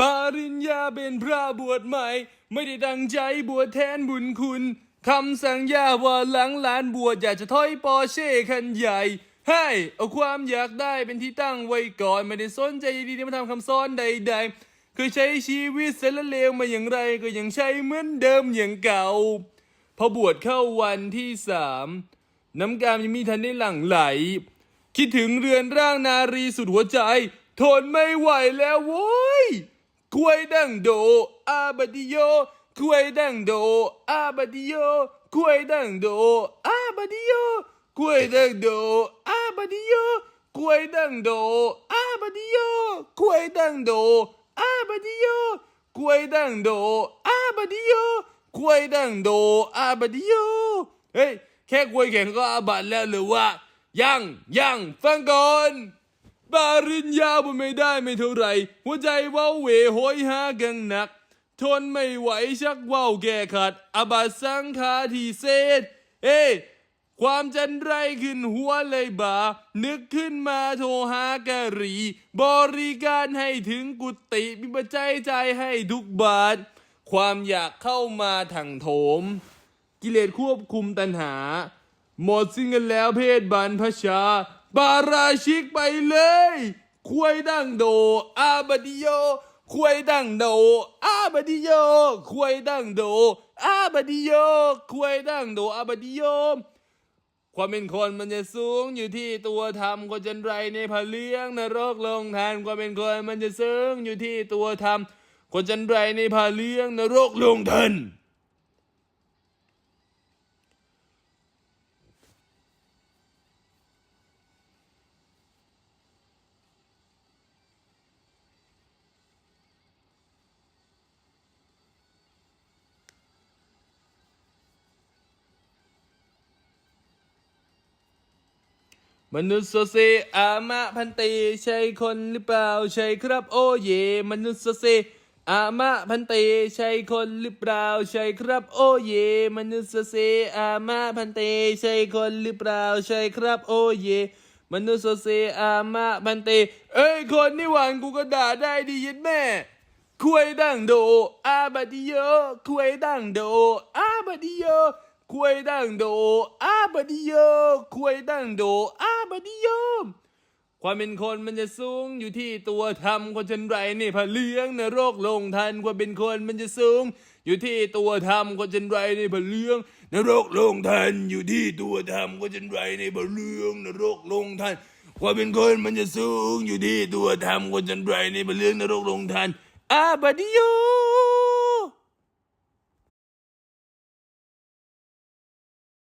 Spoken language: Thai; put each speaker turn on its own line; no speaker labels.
ปริญญาเป็นพระบวชใหม่ ไม่ได้ดังใจบวชแทนบุญคุณคำสั่งยาว่าหลังหลานบวชอยากจะถอยปอร์เช่คันใหญ่ ให้เอาความอยากได้เป็นที่ตั้งไว้ก่อน ไม่ได้สนใจดีๆมาทำคำสอนใดๆเคยใช้ชีวิตเสล้วเลวมาอย่างไรก็ยังใช้เหมือนเดิมอย่างเก่า พอบวชเข้าวันที่สามน้ำกามยังมีทันได้หลั่งไหล คิดถึงเรือนร่างนารีสุดหัวใจ ทนไม่ไหวแล้วโว้ย ควยดังโดอาบดิโยควยดังโดอาบดิโยควยดังโดอาบดิโยควยดังโดอาบดิโยควยดังโดอาบดิโยควยดังโดอาบดิโยควยดังโดอาบดิโยควยดังโดอาบดิโยเฮ้ยแค่ควยแข่งก็อาบัตแล้วหรือว่า ยังยังฟังก่อน ปริญญาบุไม่ได้ไม่เท่าไร หัวใจว้าเหวโหยหากังหนัก ทนไม่ไหวชักว้าแก่ขัด อบัตสังฆาทีเศษ เอ้ความจันไรขึ้นหัวเลยบ่า นึกขึ้นมาโทรหากะรี บริการให้ถึงกุฏิมีปัจจัยใจให้ทุกบาท ความอยากเข้ามาถังโถม กิเลสควบคุมตัณหา หมดสิ้นกันแล้วเพศบรรพชา บาราชิกไปเลยควยดังโด อาบดิโยควยดังโด อาบดิโยควยดังโด อาบดิโยควยดังโด อาบดิโยความเป็นคนมันจะสูงอยู่ที่ตัวธรรมก็จันไรในพระเลี้ยงนรกลงทานความเป็นคนมันจะสูงอยู่ที่ตัวธรรมก็จันไรในพระเลี้ยงนรกลงทัน มนุษย์โซเซอามะพันเตใช่คนหรือเปล่าใช่ครับโอเย มนุษย์โซเซอามะพันเตใช่คนหรือเปล่าใช่ครับโอเย มนุษย์โซเซอามะพันเตใช่คนหรือเปล่าใช่ครับโอเย มนุษย์โซเซอามะพันเตเอ้ยคนนี่หวานกูก็ด่าได้ดียิดแม่ควยดังโดอาบดิโยควยดังโดอาบดิโย ควยดังโดอาบดิโยควยดังโดอาบดิโยความเป็นคนมันจะสูงอยู่ที่ตัวทำคนชันไรนี่พะเลี้ยงนรกลงทันความเป็นคนมันจะสูง อยู่ที่ตัวทำคนชันไรในพะเลี้ยงนรกลงทันอยู่ที่ตัวทำคนชันไรในพะเลี้ยงนรกลงทันความเป็นคนมันจะสูงอยู่ที่ตัวทำคนชันไรในพะเลี้ยงนรกลงทันอาบดิโย